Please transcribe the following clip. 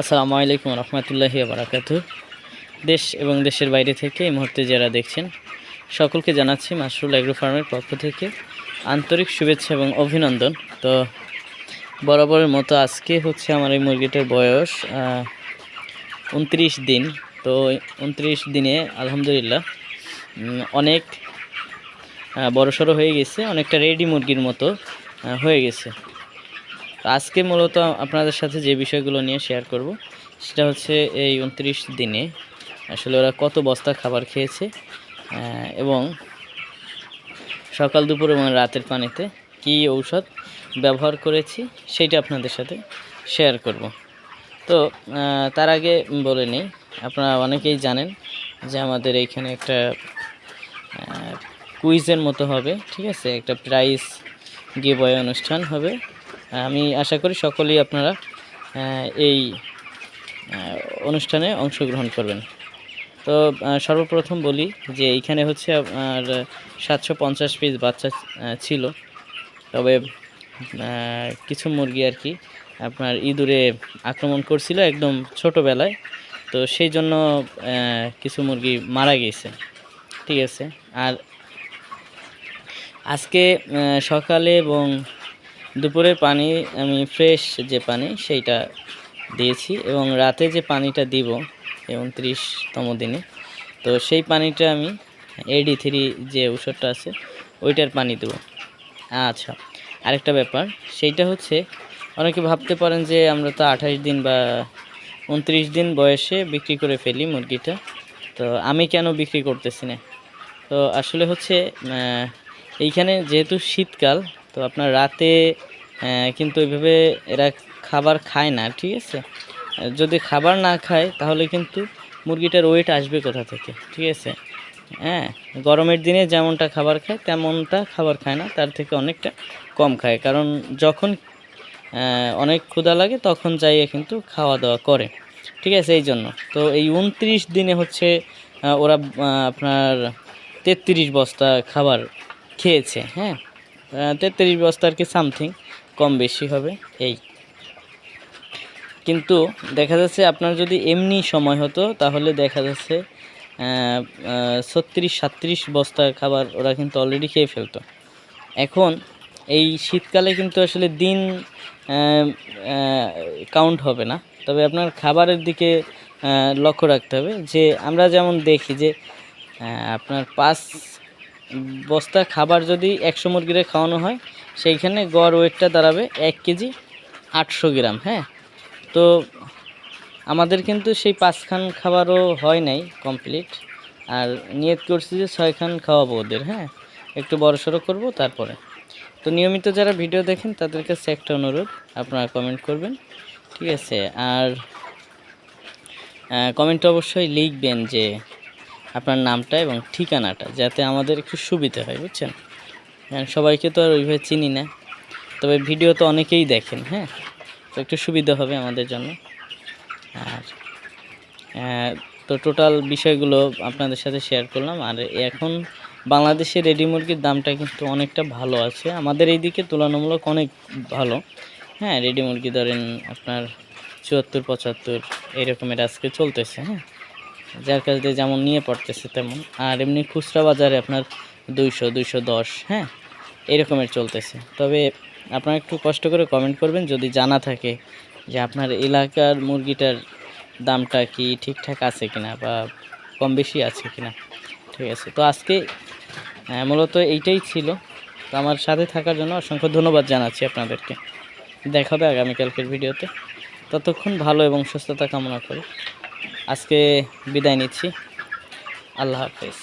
আসসালামু আলাইকুম রহমতুল্লাহি বারাকাত দেশ এবং দেশের বাইরে থেকে এই মুহূর্তে যারা দেখছেন, সকলকে জানাচ্ছি মাসরুল অ্যাগ্রো ফার্মের পক্ষ থেকে আন্তরিক শুভেচ্ছা এবং অভিনন্দন। তো বরাবরের মতো আজকে হচ্ছে আমার এই মুরগিটার বয়স উনত্রিশ দিন। তো উনত্রিশ দিনে আলহামদুলিল্লাহ অনেক বড়সড় হয়ে গেছে, অনেকটা রেডি মুরগির মতো হয়ে গেছে। আজকে মূলত আপনাদের সাথে যে বিষয়গুলো নিয়ে শেয়ার করব, সেটা হচ্ছে এই উনত্রিশ দিনে আসলে ওরা কত বস্তা খাবার খেয়েছে এবং সকাল, দুপুর এবং রাতের পানিতে কি ঔষধ ব্যবহার করেছি সেটা আপনাদের সাথে শেয়ার করব। তো তার আগে বলে নিই, আপনারা অনেকেই জানেন যে আমাদের এইখানে একটা কুইজের মতো হবে, ঠিক আছে? একটা প্রাইজ গিভওয়ে অনুষ্ঠান হবে। আমি আশা করি সকলেই আপনারা এই অনুষ্ঠানে অংশগ্রহণ করবেন। তো সর্বপ্রথম বলি যে এইখানে হচ্ছে আপনার সাতশো পঞ্চাশ পিস বাচ্চা ছিল। তবে কিছু মুরগি আর কি আপনার ইঁদুরে আক্রমণ করছিল একদম ছোটোবেলায়। তো সেই জন্য কিছু মুরগি মারা গিয়েছে ঠিক আছে? আর আজকে সকালে এবং দুপুরের পানি, আমি ফ্রেশ যে পানি সেইটা দিয়েছি এবং রাতে যে পানিটা দিব উনত্রিশতম দিনে, তো সেই পানিটা আমি এডি থ্রি যে ওষুধটা আছে, ওইটার পানি দেবো। আচ্ছা আরেকটা ব্যাপার, সেইটা হচ্ছে, অনেকে ভাবতে পারেন যে আমরা তো আঠাশ দিন বা উনত্রিশ দিন বয়সে বিক্রি করে ফেলি মুরগিটা, তো আমি কেন বিক্রি করতেছি না? তো আসলে হচ্ছে এইখানে যেহেতু শীতকাল তো আপনার রাতে কিন্তু ওইভাবে এরা খাবার খায় না, ঠিক আছে? যদি খাবার না খায়, তাহলে কিন্তু মুরগিটার ওয়েট আসবে কোথা থেকে, ঠিক আছে? হ্যাঁ গরমের দিনে যেমনটা খাবার খায়, তেমনটা খাবার খায় না, তার থেকে অনেকটা কম খায়। কারণ যখন অনেক ক্ষুধা লাগে, তখন যাইয়ে কিন্তু খাওয়া দাওয়া করে, ঠিক আছে? এই জন্য। তো এই উনত্রিশ দিনে হচ্ছে ওরা আপনার তেত্রিশ বস্তা খাবার খেয়েছে হ্যাঁ? তেত্রিশ বস্তা আর কি সামথিং, কম বেশি হবে, এই। কিন্তু দেখা যাচ্ছে আপনার যদি এমনি সময় হতো, তাহলে দেখা যাচ্ছে ছত্রিশ সাত্রিশ বস্তা খাবার ওরা কিন্তু অলরেডি খেয়ে ফেলতো। এখন এই শীতকালে কিন্তু আসলে দিন কাউন্ট হবে না। তবে আপনার খাবারের দিকে লক্ষ্য রাখতে হবে যে আমরা যেমন দেখি যে আপনার পাঁচ বস্তা খাবার যদি একশো মুরগিরে খাওয়ানো হয়, সেইখানে গড় ওয়েটটা দাঁড়াবে এক কেজি আটশো গ্রাম হ্যাঁ? তো আমাদের কিন্তু সেই পাঁচখান খাবারও হয় নাই কমপ্লিট আর নিয়ত করছি যে ছয়খান খাওয়াবো ওদের হ্যাঁ? একটু বড় সড়ো করব তারপরে। তো নিয়মিত যারা ভিডিও দেখেন, তাদের কাছে একটা অনুরোধ, আপনারা কমেন্ট করবেন, ঠিক আছে? আর কমেন্টে অবশ্যই লিখবেন যে আপনার নামটা এবং ঠিকানাটা যাতে আমাদের একটু সুবিধা হয়, বুঝছেন? কারণ সবাইকে তো আর ওইভাবে চিনি না। তবে ভিডিও তো অনেকেই দেখেন হ্যাঁ? তো একটু সুবিধা হবে আমাদের জন্য। আর তো টোটাল বিষয়গুলো আপনাদের সাথে শেয়ার করলাম। আর এখন বাংলাদেশে রেডি মুরগির দামটা কিন্তু অনেকটা ভালো আছে। আমাদের এইদিকে তুলনামূলক অনেক ভালো। হ্যাঁ রেডি মুরগি ধরেন আপনার চুয়াত্তর, পঁচাত্তর, এরকমের আজকে চলতেছে হ্যাঁ? যার কাছ দিয়ে যেমন নিয়ে পড়তেছে তেমন। আর এমনি খুচরা বাজারে আপনার দুইশো দুইশো দশ হ্যাঁ এরকমের চলতেছে। তবে আপনারা একটু কষ্ট করে কমেন্ট করবেন যদি জানা থাকে যে আপনার এলাকার মুরগিটার দামটা কি ঠিকঠাক আছে কিনা বা কম বেশি আছে কিনা। ঠিক আছে, তো আজকে মূলত এইটাই ছিল। তো আমার সাথে থাকার জন্য অসংখ্য ধন্যবাদ জানাচ্ছি আপনাদেরকে। দেখা হবে আগামীকালকের ভিডিওতে। ততক্ষণ ভালো এবং সুস্থতা কামনা করে। আজকে বিদায় নিচ্ছি। আল্লাহ হাফেজ।